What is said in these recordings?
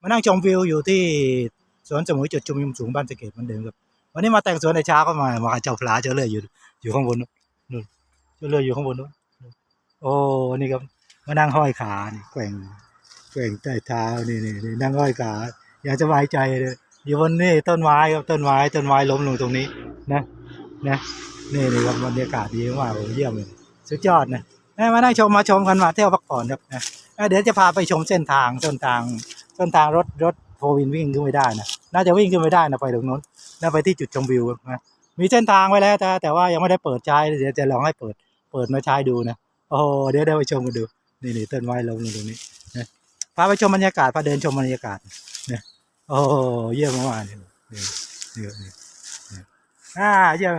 มานั่งชมวิวอยู่ที่สวนสมุยจุดชมวิวสูงบ้านสะเก็ดเหมือนเดิมครับวันนี้มาแต่งสวนในเช้าก็มามาเจ้าปลาเจ้าเลื่อยอยู่อยู่ข้างบนนู้นนู่นเจ้าเลื่อยอยู่ข้างบนนู้นโอ้นี่ครับมานั่งห้อยขานี่แกว่งแกว่งใต้เท้านี่นี่นี่นั่งห้อยขาอยากสบายใจเลยอยู่บนนี่ต้นไม้ครับต้นไม้ต้นไม้ล้มลงตรงนี้นะนะนี่นี่ครับบรรยากาศดีมากเยเยี่ยมเลยสุดยอดนะเอ้ยมานั่งชมมาชมกันมาเที่ยวพักผ่อนครับนะเดี๋ยวจะพาไปชมเส้นทางเส้นทาง เส้นทางรถรถโฟวินวิ่งขึ้นไม่ได้นะน่าจะวิ่งขึ้นไม่ได้นะไปตรงนู้นน่าไปที่จุดชมวิวนะมีเส้นทางไว้แล้วแต่แต่ว่ายังไม่ได้เปิดใช้เดี๋ยวจะลองให้เปิด เปิดมาใช้ดูนะโอ้โหเดี๋ยวได้ไปชมกันดูนี่นี่ต้นไม้ลงตรงนี้นะพาไปชมบรรยากาศพาเดินชมบรรยากาศนะโอ้โหเยี่ยมมากๆนี่นี่นี่นี่นี่อ่าเยี่ยม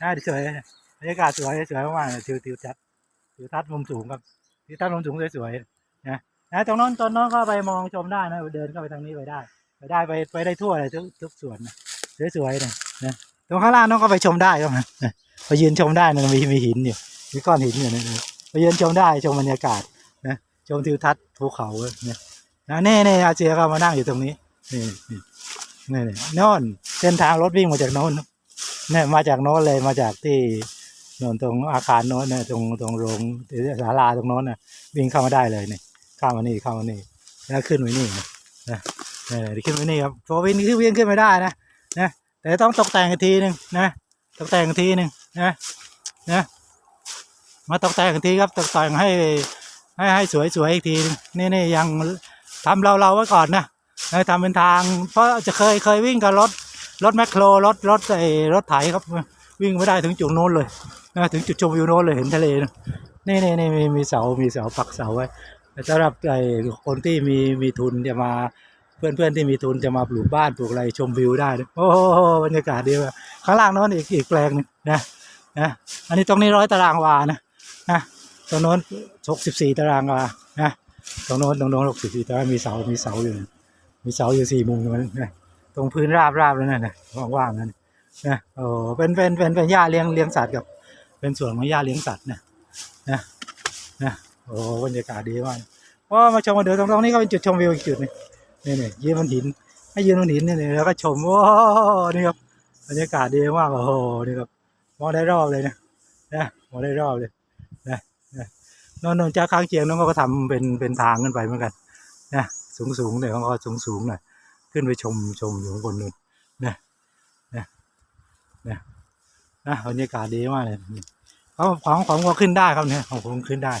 น่าสวยบรรยากาศสวยสวยมากๆเลยทิวทิวทัศน์ทิวทัศน์มุมสูงครับทิวทัศน์มุมสูงสวยๆนะ นะตรงโน้นตรงโน้นก็ไปมองชมได้นะเดินเข้าไปทางนี้ไปได้ ไปได้ไปไปได้ทั่วเลยทุกทุกสวนนะสวยๆนะนะตรงข้างล่างน้องก็ไปชมได้ครับนะนไปยืนชมได้นะมีมีหินอยู่มีก้อนหินอยู่นะไปยืนชมได้ชมบรรยากาศนะชมทิวทัศน์ภูเขาเนี่ยนะเน่เน่อาเจียก็มานั่งอยู่ตรงนี้นี่นี่นี่นี่โน่นเส้นทางรถวิ่งมาจากโน้นเนี่ยมาจากโน้นเลยมาจากที่โน่นตรงอาคารโน้นเนี่ยตรงตรงโรงศาลาตรงโน้นน่ะวิ่งเข้ามาได้เลยนี่เข้ามานี่ข้ามานี่แล้วขึ้นไปนี่นะนะเออขึ้นไปนี่ครับโฟวินขึ้นวิ่งขึ้นไม่ได้นะนะแต่ต้องตกแต่งอีกทีหนึ่งนะตกแต่งอีกทีหนึ่งนะนะมาตกแต่งอีกทีครับตกแต่งให้ให้ให้สวยสวยๆอีกทีนึงนี่นี่ยังทำเราเราๆไว้ก่อนนะนะทำเป็นทาง เพราะจะเคยเคยวิ่งกับรถรถแมคโครรถรถไอ้รถไถครับวิ่งไม่ได้ถึงจุดโน้นเลยนะถึงจุดชมวิวโน้นเลยเห็นทะเลนะนี่นี่นี่มีมีเสามีเสาปักเสาไว้ สำหรับไอ้คนที่มีมีทุนจะมาเพื่อนเพื่อนๆที่มีทุนจะมาปลูกบ้านปลูกอะไรชมวิวได้ โอ้บรรยากาศดีมากข้างล่างโน้นอีกอีกแปลงนึงนะนะอันนี้ตรงนี้ร้อยตารางวานะนะตรงโน้นหกสิบสี่ตารางวานะตรงโน้นตรงโน้นหกสิบสี่ตารางมีเสามีเสาอยู่ มีเสาอยู่สี่มุมนั้นนะตรงพื้นราบราบแล้วนั่นนะว่างๆนั้นนะโอ้เป็นเป็นเป็นเป็นหญ้าเลี้ยงเลี้ยงสัตว์กับ เป็นส่วนของหญ้าเลี้ยงสัตว์นะนะนะ อ้บรรยากาศดีมากเพรามาชมมาเดี๋ยวตรงตรงนี้ก็เป็นจุดชมวิวอีกจุดหนึงนี่นี่ยืนบนหินให้ยืนบนหินนี่นี่แล้วก็ชมว้านี่ครับบรรยากาศดีมากโอ้โหนี่ครับมองได้รอบเลยนะนะมองได้รอบเลยนะนะนนนนจาข้างเคียงน้องก็ทำเป็นเป็นทางขึ้นไปเหมือนกันนะสูงสูงหน่อยเขาก็สูงสูงหน่อยขึ้นไปชมชมอยู่ข้างบนนู้นนะนะนะนะบรรยากาศดีมากเลยเขาของของก็ขึ้นได้ครับเนี่ยของผมขึ้นได้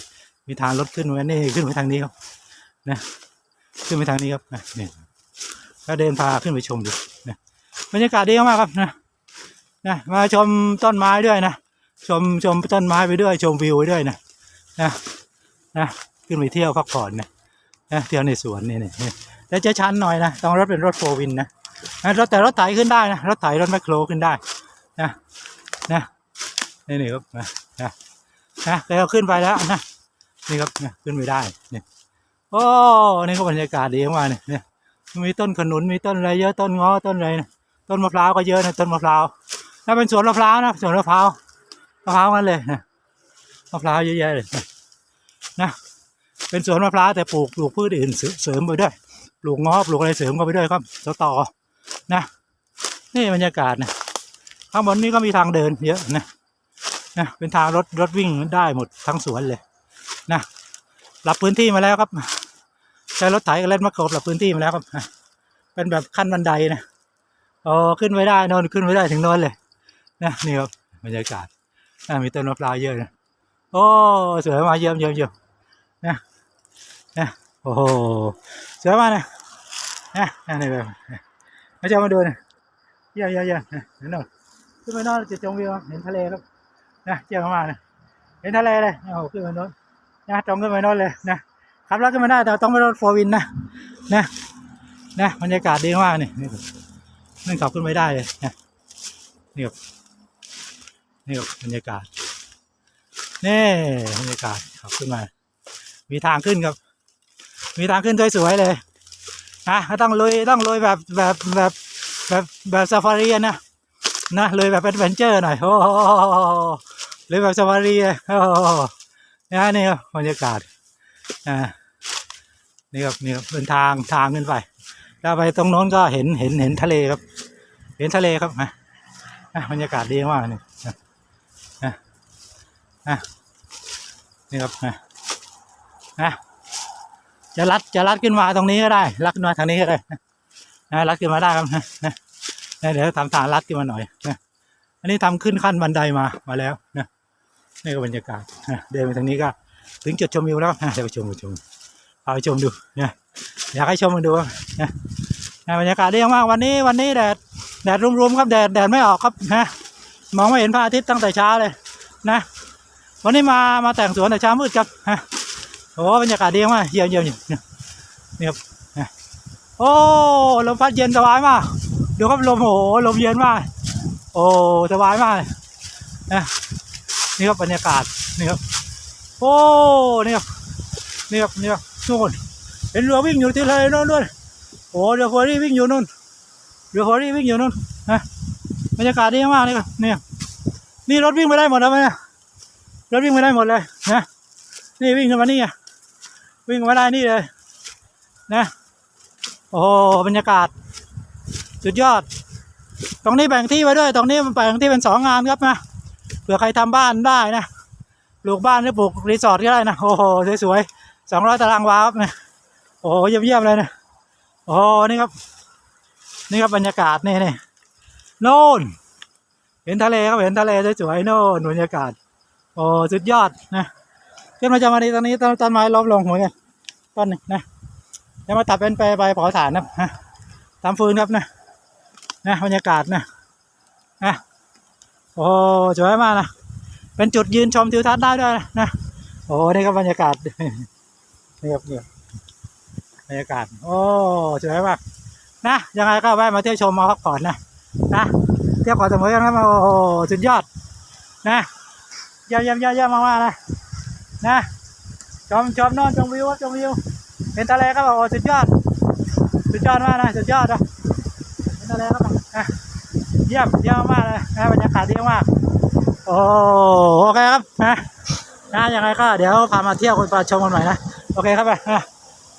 มีทางรถขึ้นไว้นี่ขึ้นไปทางนี้ครับนะขึ้นไปทางนี้ครับนะนี่ก็เดินพาขึ้นไปชมดูนะบรรยากาศดีมากครับนะนะมาชมต้นไม้ด้วยนะชมชมต้นไม้ไปด้วยชมวิวไปด้วยนะนะนะขึ้นไปเที่ยวพักผ่อนนะนะเที่ยวในสวนนี่นี่นี่แต่จะชันหน่อยนะต้องรถเป็นรถโฟวินนะนะรถแต่รถไถขึ้นได้นะรถไถรถแมคโครขึ้นได้นะนะนี่นี่ครับนะนะนะแล้วขึ้นไปแล้วนะ นี่ครับนะขึ้นไปได้นี่โอ้นี่ก็บรรยากาศดีมากเนี่ยเนี่ยมีต้นขนุนมีต้นอะไรเยอะต้นง้อต้นอะไรนะต้นมะพร้าวก็เยอะนะต้นมะพร้าวถ้าเป็นสวนมะพร้าวนะสวนมะพร้าวมะพร้าวกันเลยนะมะพร้าวเยอะแยะเลยนะนะเป็นสวนมะพร้าวแต่ปลูกปลูกพืชอื่นเสริมไปด้วยปลูกง้อปลูกอะไรเสริมเข้าไปด้วยครับสตอนะนี่บรรยากาศนะข้างบนนี้ก็มีทางเดินเยอะนะนะเป็นทางรถรถวิ่งได้หมดทั้งสวนเลย นะปรับพื้นที่มาแล้วครับใช้รถไถกับเล่นมะกรูดปรับพื้นที่มาแล้วครับเป็นแบบขั้นบันไดนะอ๋อขึ้นไม่ได้นอนขึ้นไม่ได้ถึงนอนเลยนะนี่ครับบรรยากาศอ่ามีต้นมะพร้าวเยอะนะโอ้สวยมาเยี่ยมเยี่ยมเยี่ยมนะนะโอ้โหสวยมากนะนะนะนี่แบบมาจะมาดูนะเยี่ยมเยี่ยมเยี่ยมนะเห็นหน่อยขึ้นไปนอนจุดชมวิวเห็นทะเลครับนะเยี่ยมมากนะเห็นทะเลเลยโอ้โหขึ้นไปโน้น นะตรงขึ้นไปโน่นเลยนะขับรถขึ้นมาได้แต่ต้องไปรถโฟวินนะนะนะบรรยากาศดีมากนี่นี่ครับนั่งขับขึ้นไปได้เลยนะนี่ครับนี่ครับบรรยากาศนี่บรรยากาศขับขึ้นมา มีทางขึ้นครับ มีทางขึ้นสวยๆเลยนะก็ต้องลุยต้องลุยแบบแบบแบบแบบแบบซาฟารีอะนะนะลุยแบบแอดเวนเจอร์หน่อยโอ้โหลุยแบบซาฟารีโอ้ นะนี่ครับบรรยากาศอ่านี่ครับนี่ครับเป็นทางทางขึ้นไปถ้าไปตรงโน้นก็เห็นเห็นเห็นทะเลครับ เห็นทะเลครับนะบรรยากาศดีมากนี่นะนะนี่ครับนะนะจะลัดจะลัดขึ้นมาตรงนี้ก็ได้ลัดขึ้นมาทางนี้ก็ได้นะลัดขึ้นมาได้ครับนะนะเดี๋ยวทำทางลัดขึ้นมาหน่อยนะอันนี้ทำขึ้นขั้นบันไดมามาแล้วนะ นี่ก็บรรยากาศเดินไปทางนี้ก็ ถึงจุดชมวิวแล้วนะเดี๋ยวไปชมไปชมพาไปชมดูนะอยากให้ชมกันดูนะบรรยากาศดีมากวันนี้วันนี้แดดแดดรุมๆครับแดดแดดไม่ออกครับนะมองไม่เห็นพระอาทิตย์ตั้งแต่เช้าเลยนะ วันนี้มามาแต่งสวนแต่เช้ามืดครับฮะโอ้บรรยากาศดีมากเยี่ยมเยี่ยมเยี่ยนี่ครับโอ้ลมพัดเย็นสบายมากดูครับลมโอ้ลมเย็นมากโอ้สบายมากนะ นี่ครับบรรยากาศนี่ครับโอ้นี่ครับนี่ครับนี่ครับนู่นเห็นเรือวิ่งอยู่ที่ทะเลนู่นด้วยโอ้เรือเฟอร์รี่วิ่งอยู่นู่นเรือเฟอร์รี่วิ่งอยู่นู่นนะบรรยากาศดีมากเลยครับนี่นี่รถวิ่งไม่ได้หมดแล้วไหมรถวิ่งไม่ได้หมดเลยนะนี่วิ่งขึ้นมานี่อะวิ่งม่ได้นี่เลยนะโอ้บรรยากาศ สุดยอด ตรงนี้แบ่งที่ไว้ด้วย ตรงนี้มันแบ่งที่เป็นสองงานครับนะ เผื่อใครทำบ้านได้นะปลูกบ้านหรือปลูกรีสอร์ทก็ได้นะโอ้โหสวยๆสองร้อยตารางวาครับเนี่ยโอ้โหเยี่ยมๆเลยนะโอ้โหนี่ครับ นี่ครับบรรยากาศนี่นี่โน่น เห็นทะเลครับเห็นทะเลสวยๆโน่นบรรยากาศ โอ้สุดยอดนะขึ้นมาจะมาดีตอนนี้ต้นต้นไม้ล้มลงหัวเนี่ยต้นหนึงนะจะมาตัดเป็นไปไปเผาถ่านนะฮะทำฟืนครับนะนะบรรยากาศนะนะ โอ้สวยมากนะ เป็นจุดยืนชมทิวทัศน์ได้ด้วยนะ โอ้นี่ครับบรรยากาศนี่ครับนี่ครับรรยากาศ โอ้สวยมากนะ ยังไงก็แวะมาเที่ยวชมมาพักผ่อนนะ นะเที่ยวเก่อนเสมอกันครับโอ้สุดยอด นะเยี่ยมเยี่ยมเยี่ยมเยี่ยมากๆนะนะชมชมนอนชมวิวชมวิว เป็นทะเลครับโอ้สุดยอด สุดยอดมากนะ สุดยอดนะเป็นทะเลครับนะ เยี่ยมเยี่ยมมากเลยนะบรรยากาศดีมากโอ้โอเคครับนะนะยังไงก็เดี๋ยวพามาเที่ยวคนปลาชมกันใหม่นะโอเคครับไปนะ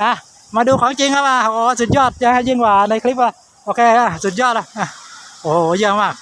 นะมาดูของจริงครับอะโอ้สุดยอดจะยิ่งกว่าในคลิปอะโอเคอะสุดยอดอะอะโอ้เยี่ยมมาก